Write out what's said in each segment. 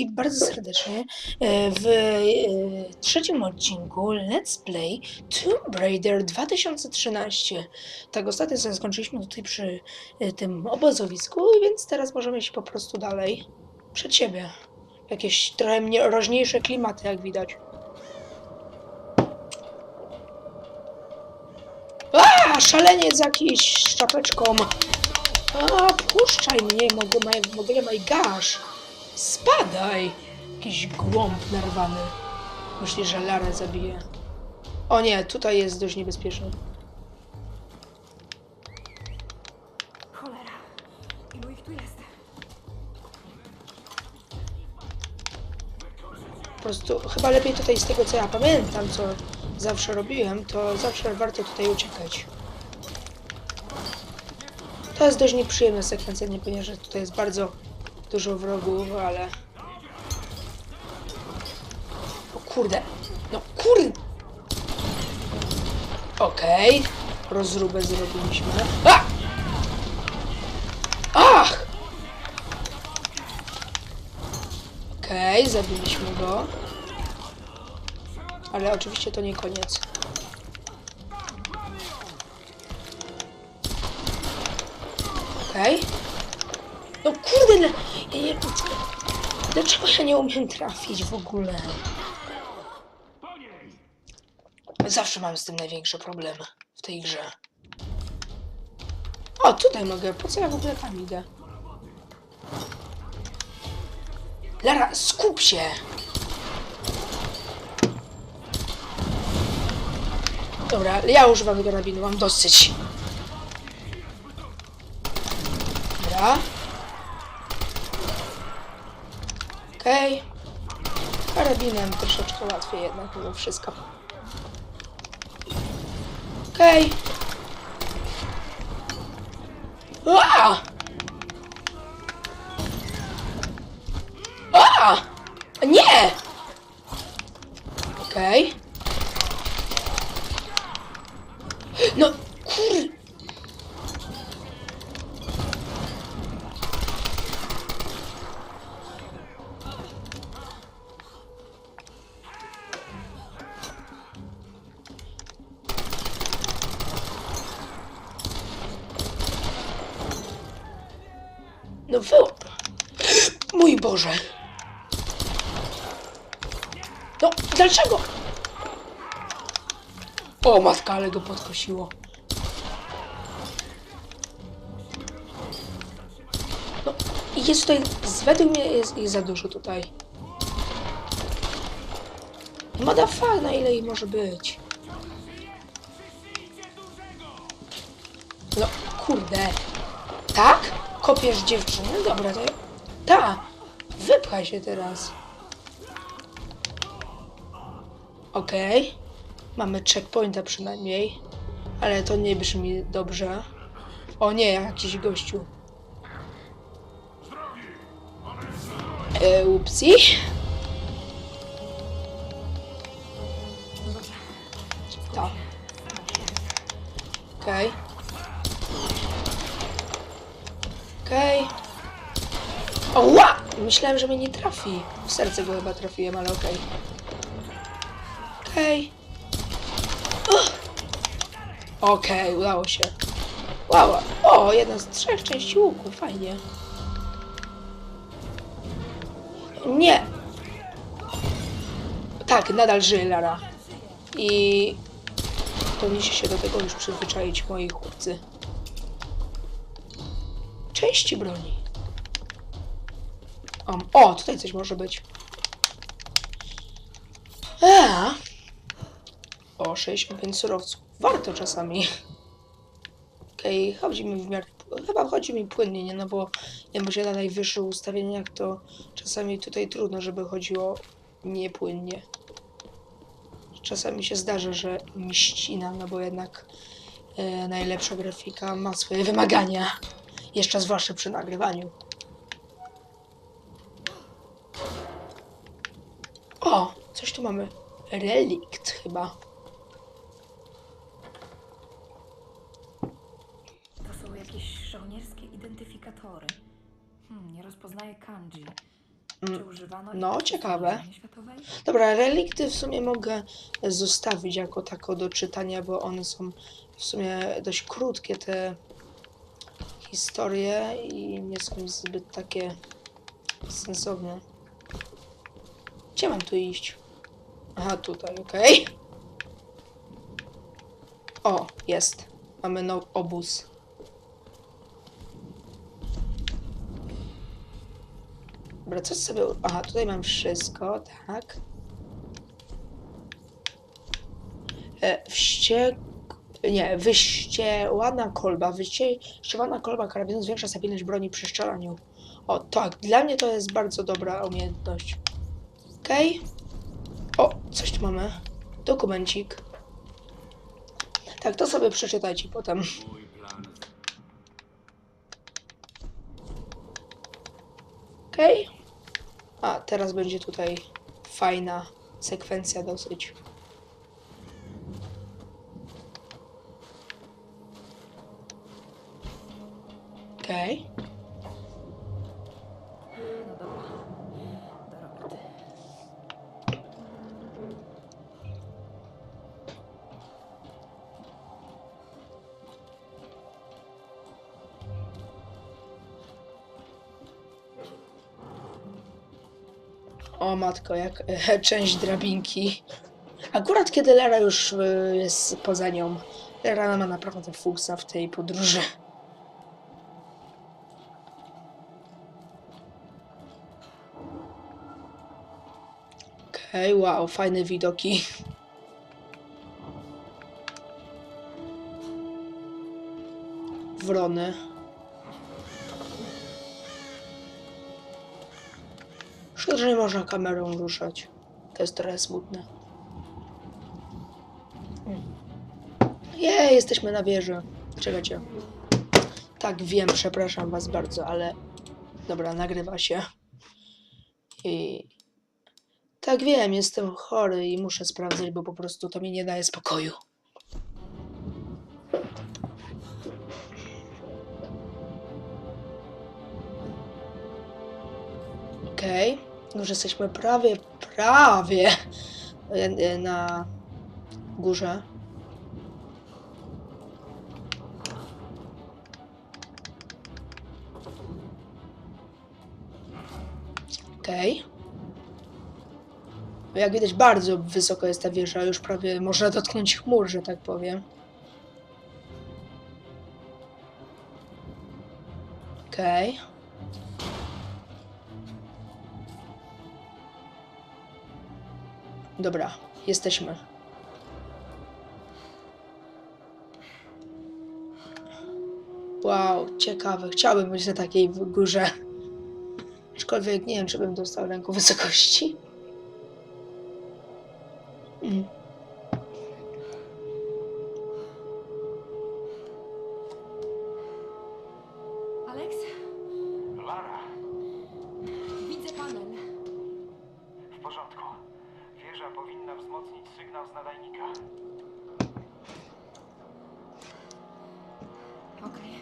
wszystkich bardzo serdecznie e, w e, trzecim odcinku Let's Play Tomb Raider 2013. Tak, ostatnio sobie skończyliśmy tutaj przy e, tym obozowisku, więc teraz możemy iść po prostu dalej. Przed siebie. Jakieś trochę mroźniejsze klimaty, jak widać. A, szaleniec jakiś z czapeczką. A, puszczaj mnie, mogę, ogóle my gosh. Spadaj! Jakiś głąb narwany. Myśli, że Lara zabije. O nie, tutaj jest dość niebezpieczny. Cholera. Ilu ich tu jest? Po prostu chyba lepiej tutaj z tego co ja pamiętam, co zawsze robiłem, to zawsze warto tutaj uciekać. To jest dość nieprzyjemna sekwencja, nie ponieważ tutaj jest bardzo dużo wrogów, ale... O kurde! No kurde! Okej. Rozróbę zrobiliśmy. A! Ach! Okej, zabiliśmy go. Ale oczywiście to nie koniec. Okej. No kurde, dla- dlaczego ja nie umiem trafić w ogóle? Zawsze mam z tym największe problemy w tej grze. O, tutaj mogę. Po co ja w ogóle tam idę? Lara, skup się! Dobra, ja używam karabinu, mam dosyć. Dobra. Okej. Karabinem troszeczkę łatwiej jednak mimo wszystko. Okej. Okay. A! Nie! Okej. No, kur... No wy... Mój Boże! No, dlaczego? O, matka, ale go podkosiło. No, jest tutaj, według mnie jest ich za dużo tutaj. Motherfuck, na ile ich może być? No, kurde. Tak? Kopiesz dziewczynę? Dobra, to. Ta! Wypchaj się teraz. Okej. Mamy checkpointa przynajmniej. Ale to nie brzmi dobrze. O nie, jakiś gościu. E, upsi. Dobrze. Tak. Okej. Okej. Oła! Myślałem, że mnie nie trafi. W serce go chyba trafiłem, ale okej. Okej. Uch. Okej, udało się. Wow. O, jedna z trzech części łuku, fajnie. Nie. Tak, nadal żyje Lara. I powinniście się do tego już przyzwyczaić, moi chłopcy. Części broni. Um, o, tutaj coś może być. A. O, 65 surowców. Warto czasami. Okej, chodzi mi w miarę... Chyba chodzi mi płynnie, nie? No bo ja muszę na najwyższych ustawieniach, to czasami tutaj trudno, żeby chodziło niepłynnie. Czasami się zdarza, że mi ścina, no bo jednak e, najlepsza grafika ma swoje wymagania. Jeszcze zwłaszcza przy nagrywaniu. O, coś tu mamy. Relikt chyba. To są jakieś żołnierskie identyfikatory. Hmm, nie rozpoznaję kanji. Czy używano No, ciekawe. światowej. Dobra, relikty w sumie mogę zostawić jako tako do czytania, bo one są w sumie dość krótkie te historie i nie są zbyt takie sensowne. Gdzie mam tu iść? Aha, tutaj, okej. O, jest. Mamy no obóz. Dobra, co sobie... Aha, tutaj mam wszystko, tak. E. Nie, wyściełana kolba. Wyściełana kolba karabinu zwiększa stabilność broni przy strzelaniu. O, tak. Dla mnie to jest bardzo dobra umiejętność. Okej. O, coś tu mamy. Dokumencik. Tak, to sobie przeczytajcie potem. Okej. A, teraz będzie tutaj fajna sekwencja dosyć. Okej. No dobra. Do roboty. O matko, jak e, część drabinki. Akurat kiedy Lara już e, jest poza nią. Lara ma naprawdę fuksa w tej podróży. Okej, wow, fajne widoki. Wrony. Szkoda, że nie można kamerą ruszać. To jest trochę smutne. Jej, jesteśmy na wieży. Czekajcie. Tak, wiem, przepraszam was bardzo, ale... Dobra, nagrywa się. I... Tak wiem, jestem chory i muszę sprawdzać, bo po prostu to mi nie daje spokoju. Okej, już jesteśmy prawie, prawie e, e, na górze. Okej. Jak widać, bardzo wysoko jest ta wieża, już prawie można dotknąć chmur, że tak powiem. Okej. Dobra, jesteśmy. Wow, ciekawe. Chciałbym być na takiej górze. Aczkolwiek nie wiem, czy bym dostał ręku wysokości. Mm. Alex? Lara, Widzę panel. w porządku. Wieża powinna wzmocnić sygnał z nadajnika. Okej.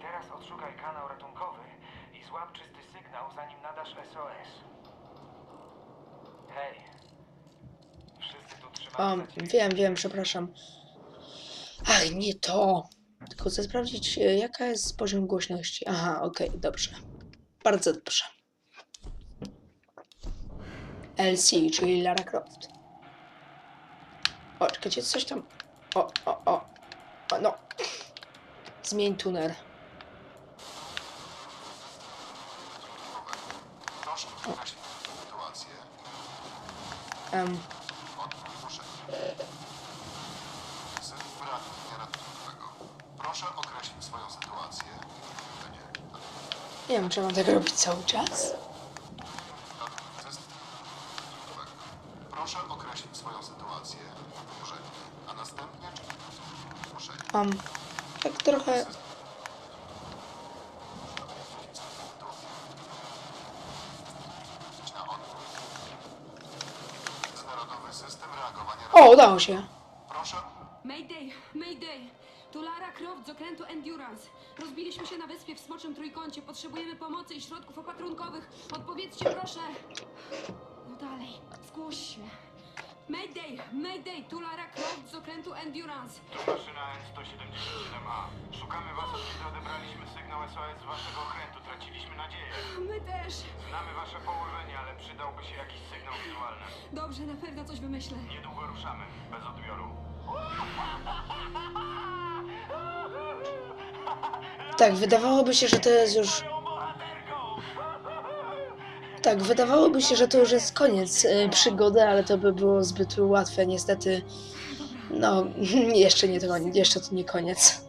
Teraz odszukaj kanał ratunkowy i złap czysty sygnał, zanim nadasz SOS. Hej. Um, wiem, wiem, przepraszam. Ach, nie to. Tylko chcę sprawdzić, e, jaka jest poziom głośności. Aha, okej, dobrze. Bardzo dobrze. LC, czyli Lara Croft. O, czekajcie, coś tam. O, o, o. o no. Zmień tuner. Sytuację. Um, Poradnia ratunkowego. Proszę określić swoją sytuację. Nie. nie wiem, czy mam tak robić cały czas. Proszę określić swoją sytuację. A następnie Um, tak trochę. O, udało się. Proszę Mayday! Mayday! Tu Lara Croft z okrętu Endurance. Rozbiliśmy się na wyspie w Smoczym Trójkącie. Potrzebujemy pomocy i środków opatrunkowych. Odpowiedzcie proszę. No dalej, zgłoś się. Mayday, Mayday, tu Lara Croft z okrętu Endurance. Tu maszyna N-177A. Szukamy was, od kiedy odebraliśmy sygnał SOS z waszego okrętu. Traciliśmy nadzieję. My też. Znamy wasze położenie, ale przydałby się jakiś sygnał wizualny. Dobrze, na pewno coś wymyślę. Niedługo ruszamy, bez odbioru. Tak, wydawałoby się, że to jest już... Tak, wydawałoby się, że to już jest koniec y, przygody, ale to by było zbyt łatwe. Niestety, no, jeszcze nie to, jeszcze to nie koniec.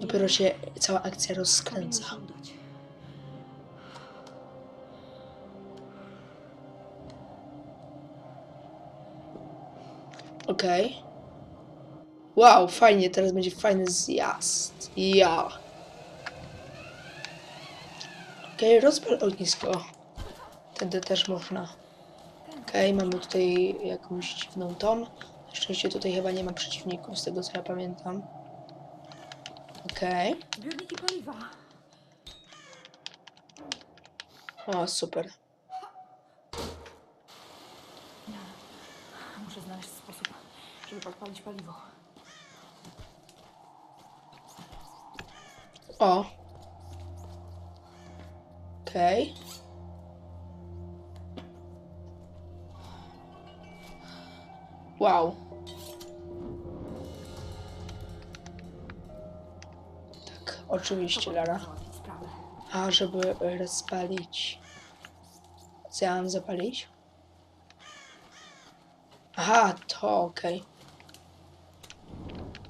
Dopiero się cała akcja rozkręca. Okej. Wow, fajnie, teraz będzie fajny zjazd. Ja. Okej, rozpal ognisko. Wtedy też można. Okej, mamy tutaj jakąś dziwną tom. Na szczęście tutaj chyba nie ma przeciwników, z tego co ja pamiętam. Okej. Paliwa. O, super. Muszę znaleźć sposób, żeby podpalić paliwo. O. Okej. Wow. Tak, oczywiście, Lara. A, żeby rozpalić. Co ja mam zapalić? Aha, to okej.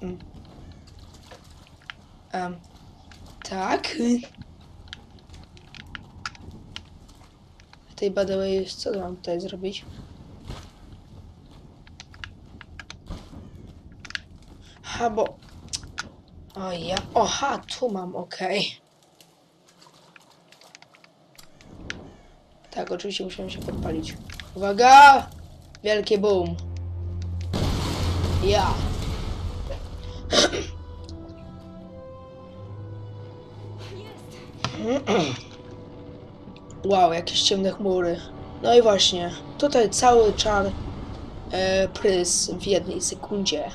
Mm. Em, tak. Tej way, co mam tutaj zrobić? Ha, bo... O ja... Oha, tu mam, okej. Tak, oczywiście musiałem się podpalić. Uwaga! Wielkie boom. Ja. Wow, jakieś ciemne chmury. No i właśnie, tutaj cały czar e, prys w jednej sekundzie.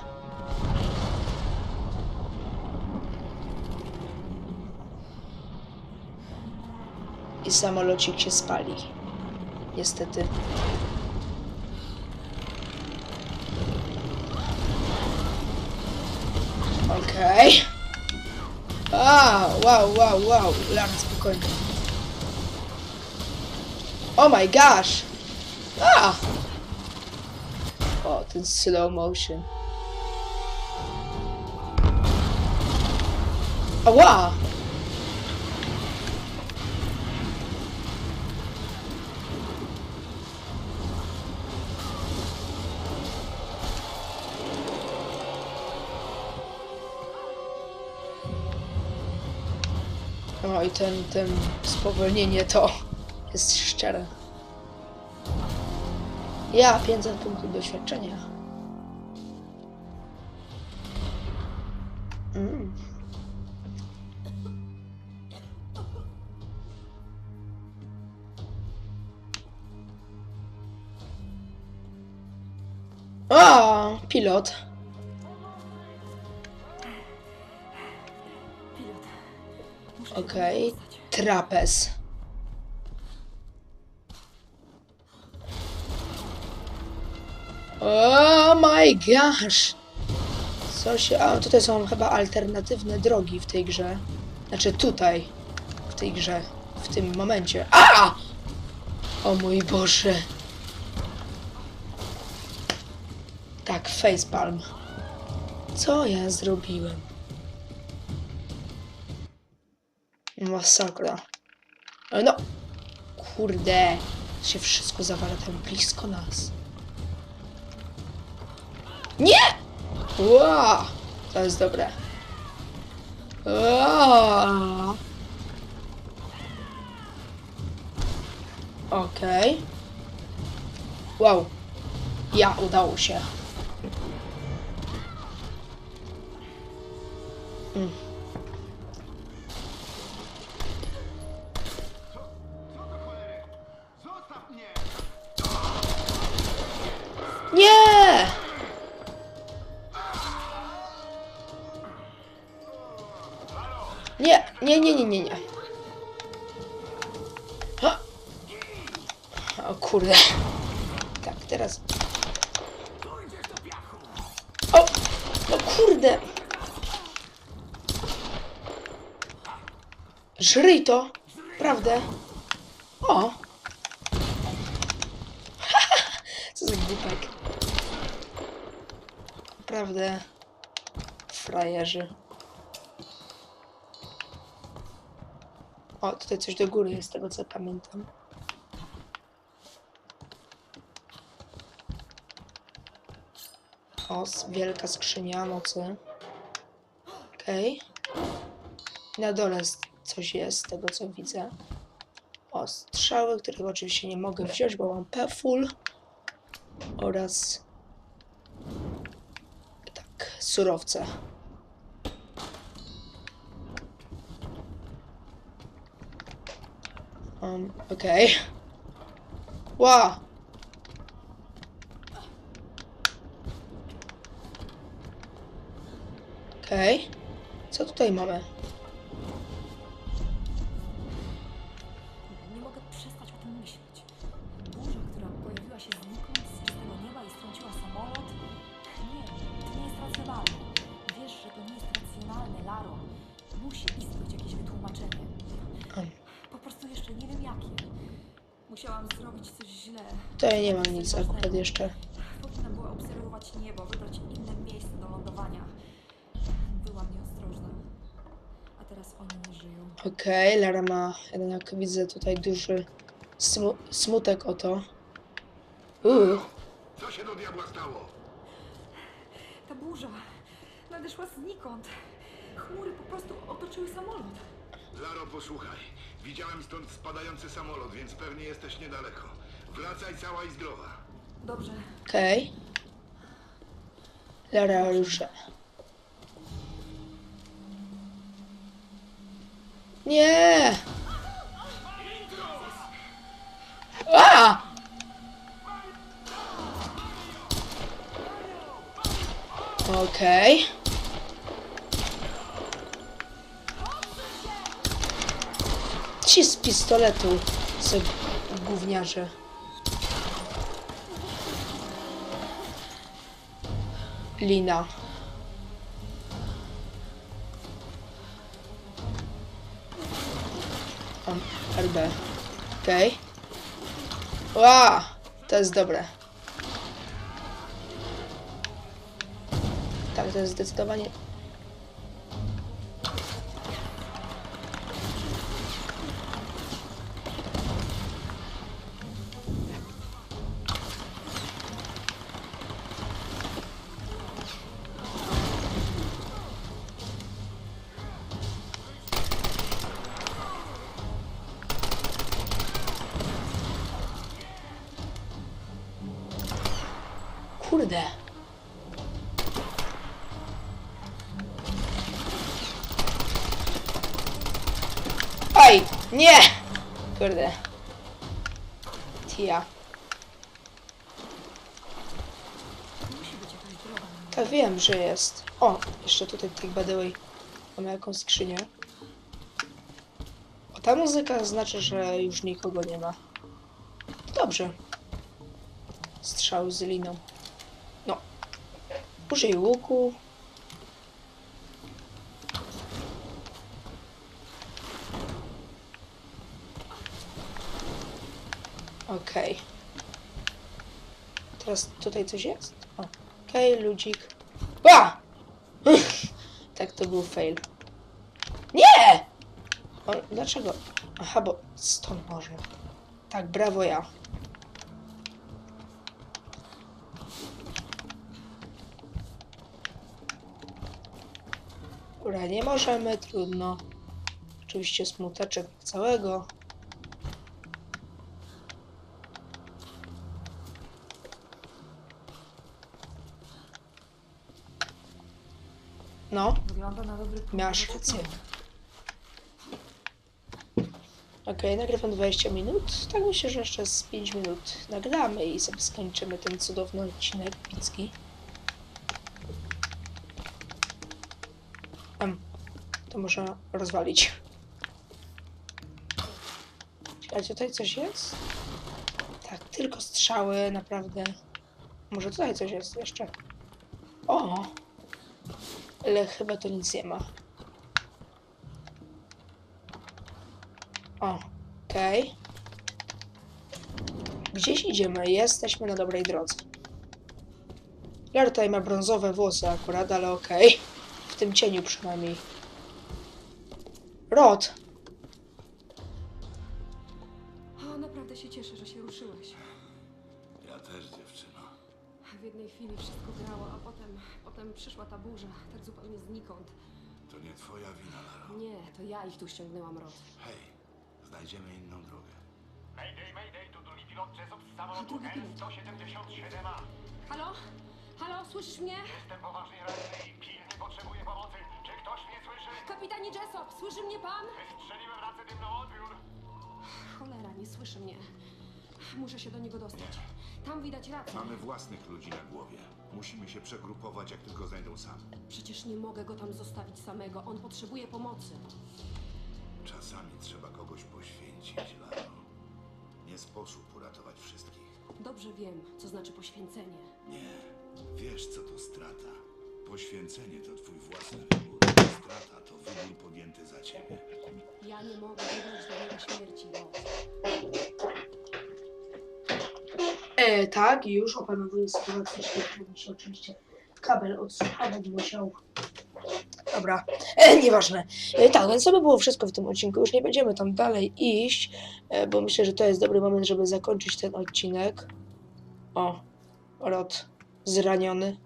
I samolocik się spali. Niestety. Okej. A, wow, wow, wow. Lara, spokojnie. Oh my gosh! A! O, ten slow motion. Ała! O, i ten, ten spowolnienie to jest szczere. Ja 500 punktów doświadczenia. Mm. O, pilot. Okej. dostać. Trapez. Oh my gosh! Co się... A, tutaj są chyba alternatywne drogi w tej grze. Znaczy tutaj. W tej grze. W tym momencie. A! O mój Boże. Tak, facepalm. Co ja zrobiłem? Masakra. Ale no. Kurde. Się wszystko zawala tam blisko nas. Nie! Wow, to jest dobre. Wow. Okej. Okay. Wow. Ja, udało się. Mm. Nie! Nie, nie, nie, nie, nie. Ha! O kurde. Tak, teraz. O! No kurde! Żryj to! Prawdę? O! Co za głupek. Naprawdę. Frajerzy. O, tutaj coś do góry jest, z tego co pamiętam. O, wielka skrzynia mocy. Okej. Na dole coś jest, z tego co widzę. O, strzały, których oczywiście nie mogę wziąć, bo mam P-full. Oraz... Tak, surowce. Um, okej. Ła! Okej. Co tutaj mamy? Musiałam zrobić coś źle. tutaj nie mam nic akurat jeszcze. Powinna była obserwować niebo, wybrać inne miejsce do lądowania. Byłam nieostrożna. A teraz oni nie żyją. Okej, Lara ma jednak widzę tutaj duży smu smutek o to. Uuu, Co się do diabła stało? Ta burza nadeszła znikąd. Chmury po prostu otoczyły samolot. Laro, posłuchaj. Widziałem stąd spadający samolot, więc pewnie jesteś niedaleko. Wracaj cała i zdrowa. Dobrze, okej. Lara rusza. Nie! A! Okej. Ci z pistoletu, co gówniarze. Lina. Mam RB. Okej. Ła! To jest dobre. Tak, to jest zdecydowanie... nie! Kurde. Tia. Tak wiem, że jest. O, jeszcze tutaj tych badełej. Mamy jakąś skrzynię. O, ta muzyka znaczy, że już nikogo nie ma. Dobrze. Strzał z liną. No. Użyj łuku. Okej. Teraz tutaj coś jest? Okej, ludzik. Ła! tak to był fail. Nie! O, dlaczego? Aha, bo stąd można. Tak, brawo ja. Dobra, nie możemy, trudno. Oczywiście smuteczek całego. No, Wygląda na dobry punkt miałaś rację. Okej, nagrywam 20 minut. Tak myślę, że jeszcze z 5 minut nagramy i sobie skończymy ten cudowny odcinek picki. Em, to można rozwalić. A tutaj coś jest? Tak, tylko strzały, naprawdę. Może tutaj coś jest jeszcze? O! Ale chyba to nic nie ma. O, okej. Gdzieś idziemy, jesteśmy na dobrej drodze. Lar tutaj ma brązowe włosy akurat, ale okej. W tym cieniu przynajmniej. Rod! O, naprawdę się cieszę, że się ruszyłeś. Ja też, dziewczyno. W jednej chwili wszystko grało, a potem, potem przyszła ta burza, tak zupełnie znikąd. To nie twoja wina, Laro. Nie, to ja ich tu ściągnęłam, Rod. Hej, znajdziemy inną drogę. Mayday, mayday, tu drugi pilot Jessup z samolotu Drugi pilot. N-177A. Halo? Halo, słyszysz mnie? Jestem poważnie ranny i pilnie potrzebuję pomocy. Czy ktoś mnie słyszy? Kapitanie Jessop, słyszy mnie pan? Wystrzeliłem racę dymną odbiór. Cholera, nie słyszy mnie. Muszę się do niego dostać. Tam widać rację. Mamy własnych ludzi na głowie. Musimy się przegrupować, jak tylko znajdą sam. Przecież nie mogę go tam zostawić samego. On potrzebuje pomocy. Czasami trzeba kogoś poświęcić, Laro. Nie sposób uratować wszystkich. Dobrze wiem, co znaczy poświęcenie. Nie. Wiesz, co to strata. Poświęcenie to twój własny wybór. Strata to wybór podjęty za ciebie. Ja nie mogę wybrać dla niego śmierci, Rod. Tak, już opanowuję sytuację się oczywiście kabel od słuchawek musiał. Dobra, e, nieważne. E, tak, więc to by było wszystko w tym odcinku. Już nie będziemy tam dalej iść, e, bo myślę, że to jest dobry moment, żeby zakończyć ten odcinek. O, Rod zraniony.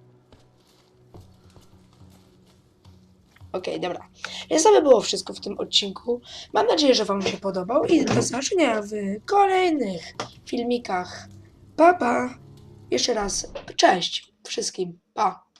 Okej, dobra. Więc to by było wszystko w tym odcinku. Mam nadzieję, że Wam się podobał i do zobaczenia w kolejnych filmikach. Pa, pa. Jeszcze raz, cześć wszystkim. Pa.